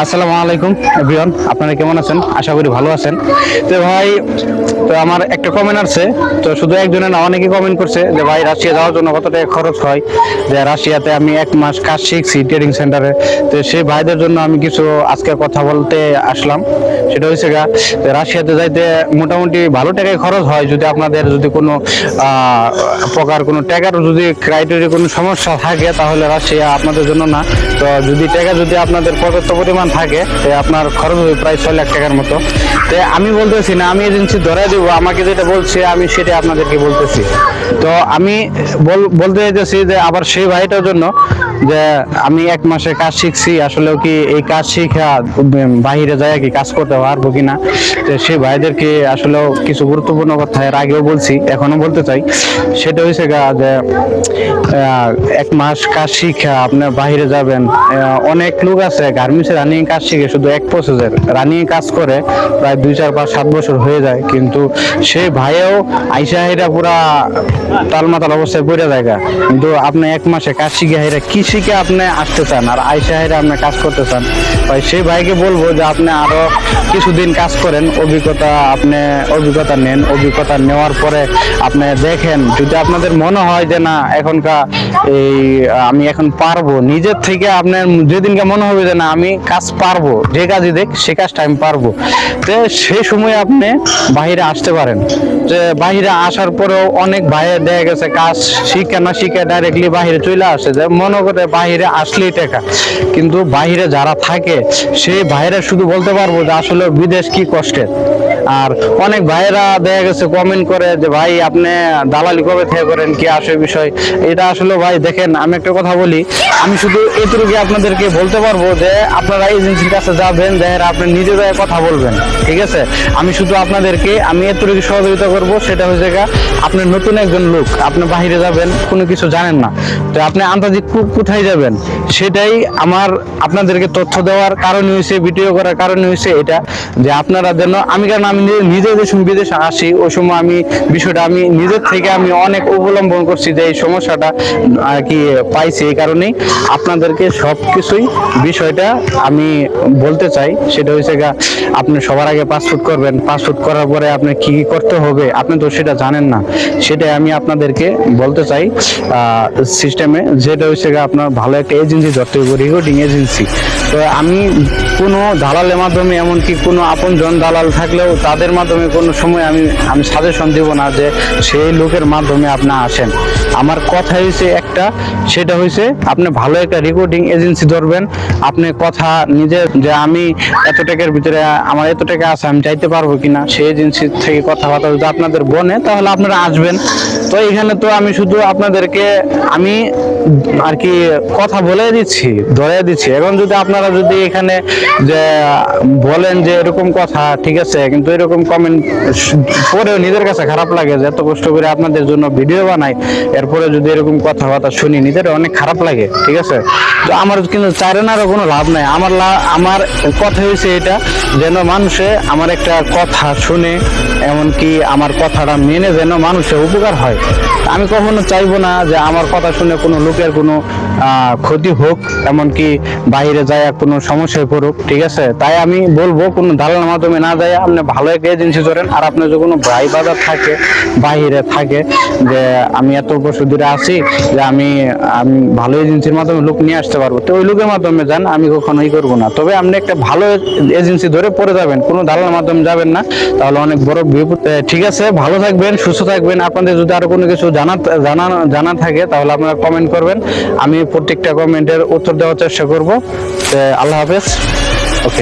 আসসালামু আলাইকুম, এভরিওয়ান, আপনারা কেমন আছেন? আশা করি ভালো আছেন। তো ভাই, তো আমার একটা কমেন্ট আছে তো শুধু একজনে না, অনেকে কমেন্ট করছে যে ভাই, রাশিয়া যাওয়ার জন্য কত টাকা খরচ হয়? যে রাশিয়াতে আমি এক মাস কাজ শিখছি ট্রেডিং সেন্টারে তো সেই ভাইদের জন্য আমি কিছু আজকে কথা বলতে আসলাম। সেটা হচ্ছে গা রাশিয়াতে যাইতে মোটামুটি ভালো টাকায় খরচ হয় যদি আপনাদের যদি কোনো প্রকার কোনো টাকার যদি ক্রাইটেরিয়া কোনো সমস্যা থাকে, তাহলে রাশিয়া আপনাদের জন্য না। তো যদি টাকা যদি আপনাদের পর্যাপ্ত পরিমাণ থাকে আপনার খরচ হবে প্রায় ছয় লাখ টাকার মতো। তো আমি বলতেছি না, আমি এজেন্সি ধরে দেবো, আমাকে যেটা বলছে আমি সেটা আপনাদেরকে বলতেছি। তো আমি বল- বলতে চাইতেছি যে আবার সেই ভাইটার জন্য যে আমি এক মাসে কাজ শিখছি, আসলেও কি এই কাজ শিখা বাহিরে যায় কি কাজ করতে পারব কিনা? তো সেই ভাইদেরকে আসলেও কিছু গুরুত্বপূর্ণ কথা এর আগেও বলছি এখনও বলতে চাই। সেটা হয়েছে যে এক মাস কাজ শিখা আপনার বাহিরে যাবেন। অনেক লোক আছে গার্মেন্টসে রানিং কাজ শিখে শুধু এক প্রসেসের রানিং কাজ করে প্রায় দুই, চার, পাঁচ, সাত বছর হয়ে যায়, কিন্তু সেই ভাইও আইসা হেরা পুরা তালমাতাল অবস্থায় পড়ে যায়। কিন্তু আপনি এক মাসে কাজ শিখে হেরা কি শিখে আপনি আসতে চান আর আইসা হেরা আপনি কাজ করতে চান, ভাই, সেই ভাইকে বলব যে আপনি আরও কিছুদিন কাজ করেন, অভিজ্ঞতা আপনি অভিজ্ঞতা নেন, অভিজ্ঞতা নেওয়ার পরে আপনি দেখেন, যদি আপনাদের মনে হয় যে না, এখনকার এই, আমি এখন পারব, নিজের থেকে আপনার যেদিনকে মনে হবে যে না, আমি কাজ পারব, যে কাজই দেখ, সে কাজটা আমি পারব। তো সেই সময় আপনি বাইরে আসতে পারেন। যে বাহিরে আসার পরেও অনেক ভাইয়ের দেখা গেছে, কাজ শিখে না শিখে ডাইরেক্টলি বাইরে চলে আসে। যে মনে করে বাহিরে আসলেই টাকা। কিন্তু বাহিরে যারা থাকে সেই বাহিরে শুধু বলতে পারব যে আসলে বিদেশ কি কষ্টের। আর অনেক ভাইয়েরা দেখা গেছে কমেন্ট করে যে, ভাই, আপনি দালালি কবে থেকে করেন? কি আসে বিষয়? এটা আসলে ভাই, দেখেন, আমি একটা কথা বলি, আমি শুধু এটুকুই আপনাদেরকে বলতে পারব যে, আপনারা এজেন্সির কাছে যাবেন, দেখেন, আপনি নিজে যায় কথা বলবেন, ঠিক আছে? আমি শুধু আপনাদেরকে, আমি এতটুকু সহযোগিতা করব, সেটা হচ্ছে আপনি নতুন একজন লোক, আপনি বাহিরে যাবেন, কোনো কিছু জানেন না, তো আপনি আন্তর্জাতিক কোথায় যাবেন? সেটাই আমার আপনাদেরকে তথ্য দেওয়ার কারণ হয়েছে ভিডিও করার কারণ হয়েছে এটা, যে আপনারা যেন আমি কারণ আমি নিজে- যে বিদেশে আসি, ওই সময় আমি বিষয়টা আমি নিজের থেকে আমি অনেক অবলম্বন করছি যে এই সমস্যাটা আর কি পাইছি এই কারণেই। আপনাদেরকে সব কিছুই বিষয়টা আমি বলতে চাই, সেটা হয়েছে গা, আপনি সবার আগে পাসপোর্ট করবেন। পাসপোর্ট করার পরে আপনি কি কি করতে হবে, আপনি তো সেটা জানেন না। সেটাই আমি আপনাদেরকে বলতে চাই সিস্টেমে যেটা হয়েছে গা, আপনার ভালো একটা এজেন্সি ধরতে হবে রেকর্ডিং এজেন্সি তো আমি কোনো দালালের মাধ্যমে, এমনকি কোনো আপনজন দালাল থাকলেও তাদের মাধ্যমে কোনো সময় আমি আমি সাজেশন দেব না যে সেই লোকের মাধ্যমে আপনি আসেন। আমার কথা হয়েছে একটা, সেটা হয়েছে আপনি ভালো একটা রেকর্ডিং এজেন্সি ধরবেন, আপনি কথা নিজে যে আমি এত টাকার ভিতরে, আমার এত টাকা আছে, আমি যাইতে পারব কিনা, সেই এজেন্সি থেকে কথাবার্তা যদি আপনাদের বনে, তাহলে আপনারা আসবেন। তো এখানে তো আমি শুধু আপনাদেরকে আমি আর কি কথা বলে দিচ্ছি, ধরে দিচ্ছি। এখন যদি আপনারা যদি এখানে যে বলেন যে এরকম কথা, ঠিক আছে, কিন্তু এরকম কমেন্ট পরেও নিজের কাছে খারাপ লাগে যে এত কষ্ট করে আপনাদের জন্য ভিডিও বানাই, এরপরে যদি এরকম কথাবার্তা শুনি নিজের অনেক খারাপ লাগে, ঠিক আছে? তো আমার কিন্তু চারেনারও কোনো লাভ নাই। আমার আমার কথা হয়েছে এটা, যেন মানুষে আমার একটা কথা শুনে, এমনকি আমার কথাটা মেনে যেন মানুষের উপকার হয়। আমি কখনো চাইব না যে আমার কথা শুনে কোনো লোকের কোনো ক্ষতি হোক, এমনকি বাইরে যায় কোনো সমস্যায় পড়ুক, ঠিক আছে? তাই আমি বলব, কোনো দালালের মাধ্যমে না যায় আপনি ভালো একটা এজেন্সি ধরেন, আর আপনার যদি কোনো ভাই বাজার থাকে, বাইরে থাকে, যে আমি এত বছর ধরে আছি, যে আমি আমি ভালো এজেন্সির মাধ্যমে লোক নিয়ে আসতে পারব, তো ওই লোকের মাধ্যমে যান, আমি কখনোই করব না। তবে আপনি একটা ভালো এজেন্সি ধরে পড়ে যাবেন, কোনো দালালের মাধ্যমে যাবেন না, তাহলে অনেক বড় বিপদ। ঠিক আছে, ভালো থাকবেন, সুস্থ থাকবেন, আপনাদের যদি আরও কোনো কিছু জানা জানা জানা থাকে, তাহলে আপনারা কমেন্ট করবেন, আমি প্রত্যেকটা কমেন্টের উত্তর দেওয়ার চেষ্টা করব। আল্লাহ হাফেজ। ওকে